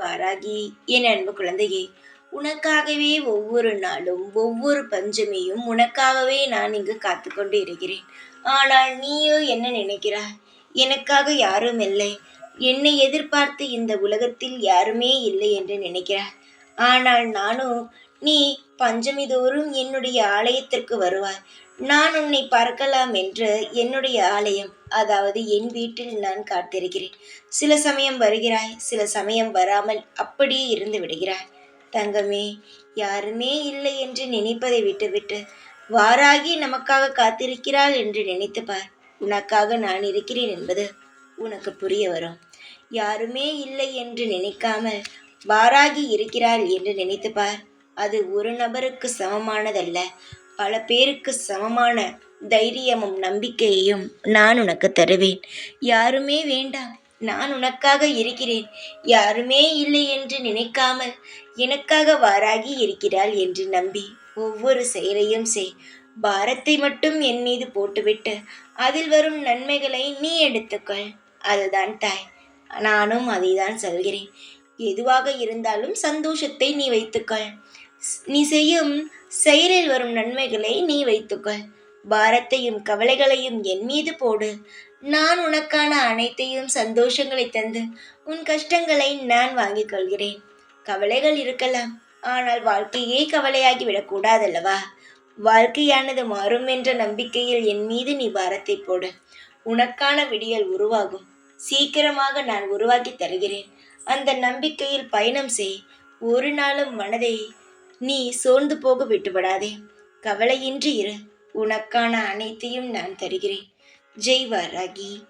பாராகி என் அன்பு குழந்தையே உனக்காகவே ஒவ்வொரு நாளும் ஒவ்வொரு பஞ்சமியும் உனக்காகவே நான் இங்கு காத்து கொண்டு இருக்கிறேன். ஆனால் நீயோ என்ன நினைக்கிறாய்? எனக்காக யாரும் இல்லை. என்னை எதிர்பார்த்து இந்த உலகத்தில் யாருமே இல்லை என்று நினைக்கிறாய். ஆனால் நானும் நீ பஞ்சமி தோறும் என்னுடைய ஆலயத்திற்கு வருவாய். நான் உன்னை பார்க்கலாம் என்று என்னுடைய ஆலயம் அதாவது என் வீட்டில் நான் காத்திருக்கிறேன். சில சமயம் வருகிறாய் சில சமயம் வராமல் அப்படியே இருந்து விடுகிறாய். தங்கமே யாருமே இல்லை என்று நினைப்பதை விட்டுவிட்டு வாராகி நமக்காக காத்திருக்கிறாள் என்று நினைத்து பார். உனக்காக நான் இருக்கிறேன் என்பது உனக்கு புரிய வரும். யாருமே இல்லை என்று நினைக்காமல் வாராகி இருக்கிறாள் என்று நினைத்து பார். அது ஒரு நபருக்கு சமமானதல்ல. பல பேருக்கு சமமான தைரியமும் நம்பிக்கையையும் நான் உனக்கு தருவேன். யாருமே வேண்டாம். நான் உனக்காக இருக்கிறேன். யாருமே இல்லை என்று நினைக்காமல் எனக்காக வாராகி இருக்கிறாள் என்று நம்பி ஒவ்வொரு செயலையும் செய். பாரத்தை மட்டும் என் மீது போட்டுவிட்டு அதில் வரும் நன்மைகளை நீ எடுத்துக்கொள். அதுதான் தாய். நானும் அதை தான் சொல்கிறேன். எதுவாக இருந்தாலும் சந்தோஷத்தை நீ வைத்துக்கொள். நீ செய்யும் செயலில் வரும் நன்மைகளை நீ வைத்துக்கொள். பாரத்தையும் கவலைகளையும் என் மீது போடு. நான் உனக்கான அனைத்தையும் சந்தோஷங்களை தந்து உன் கஷ்டங்களை நான் வாங்கிக் கொள்கிறேன். கவலைகள் இருக்கலாம் ஆனால் வாழ்க்கையே கவலையாகி விடக்கூடாதல்லவா? வாழ்க்கையானது மாறும் என்ற நம்பிக்கையில் என் மீது நீ பாரத்தை போடு. உனக்கான விடியல் உருவாகும். சீக்கிரமாக நான் உருவாக்கி தருகிறேன். அந்த நம்பிக்கையில் பயணம் செய். ஒரு நாளும் மனதை நீ சோர்ந்து போக விட்டுவிடாதே. கவலையின்றி இரு. உனக்கான அனைத்தையும் நான் தருகிறேன். ஜெய் வாராகி